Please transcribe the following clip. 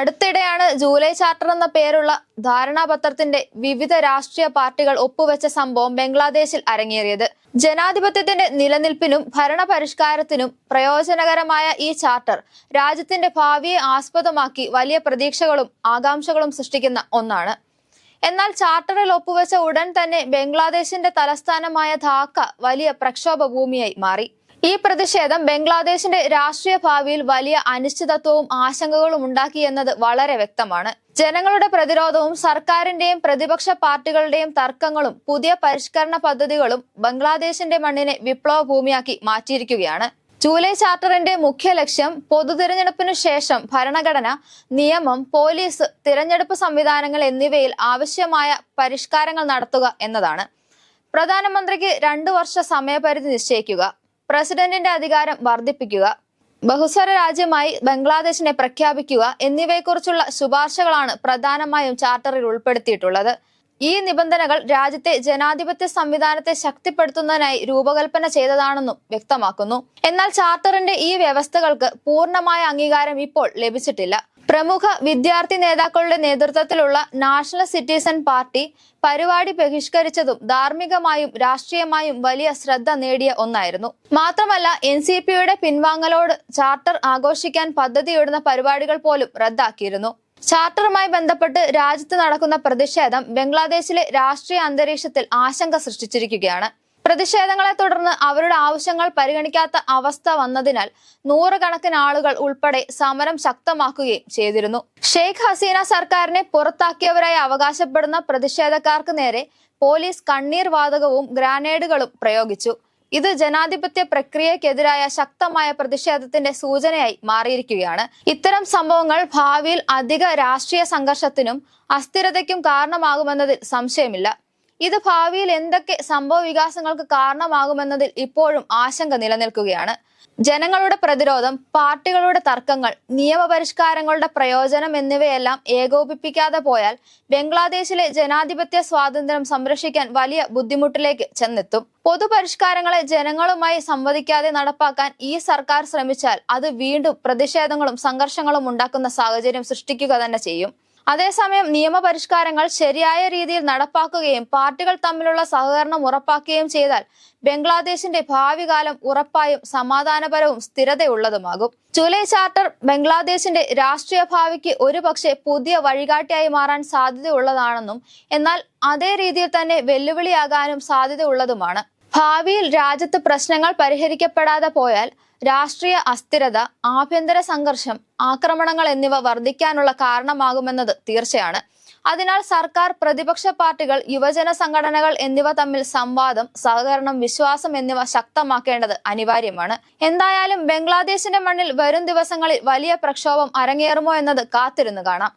അടുത്തിടെയാണ് July charter എന്ന പേരുള്ള ധാരണാപത്രത്തിന്റെ വിവിധ രാഷ്ട്രീയ പാർട്ടികൾ ഒപ്പുവെച്ച സംഭവം ബംഗ്ലാദേശിൽ അരങ്ങേറിയത്. ജനാധിപത്യത്തിന്റെ നിലനിൽപ്പിനും ഭരണപരിഷ്കാരത്തിനും പ്രയോജനകരമായ ഈ ചാർട്ടർ രാജ്യത്തിന്റെ ഭാവിയെ ആസ്പദമാക്കി വലിയ പ്രതീക്ഷകളും ആകാംക്ഷകളും സൃഷ്ടിക്കുന്ന ഒന്നാണ്. എന്നാൽ ചാർട്ടറിൽ ഒപ്പുവെച്ച ഉടൻ തന്നെ ബംഗ്ലാദേശിന്റെ തലസ്ഥാനമായ ധാക്ക വലിയ പ്രക്ഷോഭ ഭൂമിയായി മാറി. ഈ പ്രതിഷേധം ബംഗ്ലാദേശിന്റെ രാഷ്ട്രീയ ഭാവിയിൽ വലിയ അനിശ്ചിതത്വവും ആശങ്കകളും ഉണ്ടാക്കി എന്നത് വളരെ വ്യക്തമാണ്. ജനങ്ങളുടെ പ്രതിരോധവും സർക്കാരിന്റെയും പ്രതിപക്ഷ പാർട്ടികളുടെയും തർക്കങ്ങളും പുതിയ പരിഷ്കരണ പദ്ധതികളും ബംഗ്ലാദേശിന്റെ മണ്ണിനെ വിപ്ലവ ഭൂമിയാക്കി മാറ്റിയിരിക്കുകയാണ്. ജൂലൈ ചാർട്ടറിന്റെ മുഖ്യ ലക്ഷ്യം പൊതു തിരഞ്ഞെടുപ്പിനു ശേഷം ഭരണഘടന നിയമം പോലീസ് തിരഞ്ഞെടുപ്പ് സംവിധാനങ്ങൾ എന്നിവയിൽ ആവശ്യമായ പരിഷ്കാരങ്ങൾ നടത്തുക എന്നതാണ്. പ്രധാനമന്ത്രിക്ക് രണ്ടു വർഷ സമയപരിധി നിശ്ചയിക്കുക. പ്രസിഡന്റിന്റെ അധികാരം വർദ്ധിപ്പിക്കുക ബഹുസ്വര രാജ്യമായി ബംഗ്ലാദേശിനെ പ്രഖ്യാപിക്കുക എന്നിവയെക്കുറിച്ചുള്ള ശുപാർശകളാണ് പ്രധാനമായും ചാർട്ടറിൽ ഉൾപ്പെടുത്തിയിട്ടുള്ളത്. ഈ നിബന്ധനകൾ രാജ്യത്തെ ജനാധിപത്യ സംവിധാനത്തെ ശക്തിപ്പെടുത്തുന്നതിനായി രൂപകൽപ്പന ചെയ്തതാണെന്നും വ്യക്തമാക്കുന്നു. എന്നാൽ ചാർട്ടറിന്റെ ഈ വ്യവസ്ഥകൾക്ക് പൂർണമായ അംഗീകാരം ഇപ്പോൾ ലഭിച്ചിട്ടില്ല. പ്രമുഖ വിദ്യാർത്ഥി നേതാക്കളുടെ നേതൃത്വത്തിലുള്ള നാഷണൽ സിറ്റിസൺ പാർട്ടി പരിപാടി ബഹിഷ്കരിച്ചതും ധാർമ്മികമായും രാഷ്ട്രീയമായും വലിയ ശ്രദ്ധ നേടിയ ഒന്നായിരുന്നു. മാത്രമല്ല എൻ സി പിയുടെ പിൻവാങ്ങലോട് ചാർട്ടർ ആഘോഷിക്കാൻ പദ്ധതിയിടുന്ന പരിപാടികൾ പോലും റദ്ദാക്കിയിരുന്നു. ചാർട്ടറുമായി ബന്ധപ്പെട്ട് രാജ്യത്ത് നടക്കുന്ന പ്രതിഷേധം ബംഗ്ലാദേശിലെ രാഷ്ട്രീയ അന്തരീക്ഷത്തിൽ ആശങ്ക സൃഷ്ടിച്ചിരിക്കുകയാണ്. പ്രതിഷേധങ്ങളെ തുടർന്ന് അവരുടെ ആവശ്യങ്ങൾ പരിഗണിക്കാത്ത അവസ്ഥ വന്നതിനാൽ നൂറുകണക്കിന് ആളുകൾ ഉൾപ്പെടെ സമരം ശക്തമാക്കുകയും ചെയ്തിരുന്നു. ഷെയ്ഖ് ഹസീന സർക്കാരിനെ പുറത്താക്കിയവരായി അവകാശപ്പെടുന്ന പ്രതിഷേധക്കാർക്ക് നേരെ പോലീസ് കണ്ണീർ വാതകവും ഗ്രാനേഡുകളും പ്രയോഗിച്ചു. ഇത് ജനാധിപത്യ പ്രക്രിയക്കെതിരായ ശക്തമായ പ്രതിഷേധത്തിന്റെ സൂചനയായി മാറിയിരിക്കുകയാണ്. ഇത്തരം സംഭവങ്ങൾ ഭാവിയിൽ അധിക രാഷ്ട്രീയ സംഘർഷത്തിനും അസ്ഥിരതയ്ക്കും കാരണമാകുമെന്നതിൽ സംശയമില്ല. ഇത് ഭാവിയിൽ എന്തൊക്കെ സംഭവ വികാസങ്ങൾക്ക് കാരണമാകുമെന്നതിൽ ഇപ്പോഴും ആശങ്ക നിലനിൽക്കുകയാണ്. ജനങ്ങളുടെ പ്രതിരോധം പാർട്ടികളുടെ തർക്കങ്ങൾ നിയമപരിഷ്കാരങ്ങളുടെ പ്രയോജനം എന്നിവയെല്ലാം ഏകോപിപ്പിക്കാതെ പോയാൽ ബംഗ്ലാദേശിലെ ജനാധിപത്യ സ്വാതന്ത്ര്യം സംരക്ഷിക്കാൻ വലിയ ബുദ്ധിമുട്ടിലേക്ക് ചെന്നെത്തും. പൊതുപരിഷ്കാരങ്ങളെ ജനങ്ങളുമായി സംവദിക്കാതെ നടപ്പാക്കാൻ ഈ സർക്കാർ ശ്രമിച്ചാൽ അത് വീണ്ടും പ്രതിഷേധങ്ങളും സംഘർഷങ്ങളും ഉണ്ടാക്കുന്ന സാഹചര്യം സൃഷ്ടിക്കുക തന്നെ ചെയ്യും. അതേസമയം നിയമപരിഷ്കാരങ്ങൾ ശരിയായ രീതിയിൽ നടപ്പാക്കുകയും പാർട്ടികൾ തമ്മിലുള്ള സഹകരണം ഉറപ്പാക്കുകയും ചെയ്താൽ ബംഗ്ലാദേശിന്റെ ഭാവി കാലം ഉറപ്പായും സമാധാനപരവും സ്ഥിരതയുള്ളതുമാകും. ജൂലൈ ചാർട്ടർ ബംഗ്ലാദേശിന്റെ രാഷ്ട്രീയ ഭാവിക്ക് ഒരുപക്ഷെ പുതിയ വഴികാട്ടിയായി മാറാൻ സാധ്യതയുള്ളതാണെന്നും എന്നാൽ അതേ രീതിയിൽ തന്നെ വെല്ലുവിളിയാകാനും സാധ്യതയുള്ളതുമാണ്. ഭാവിയിൽ രാജ്യത്ത് പ്രശ്നങ്ങൾ പരിഹരിക്കപ്പെടാതെ പോയാൽ രാഷ്ട്രീയ അസ്ഥിരത ആഭ്യന്തര സംഘർഷം ആക്രമണങ്ങൾ എന്നിവ വർദ്ധിക്കാനുള്ള കാരണമാകുമെന്നത് തീർച്ചയാണ്. അതിനാൽ സർക്കാർ പ്രതിപക്ഷ പാർട്ടികൾ യുവജന സംഘടനകൾ എന്നിവ തമ്മിൽ സംവാദം സഹകരണം വിശ്വാസം എന്നിവ ശക്തമാക്കേണ്ടത് അനിവാര്യമാണ്. എന്തായാലും ബംഗ്ലാദേശിന്റെ മണ്ണിൽ വരും ദിവസങ്ങളിൽ വലിയ പ്രക്ഷോഭം അരങ്ങേറുമോ എന്നത് കാത്തിരുന്നു കാണാം.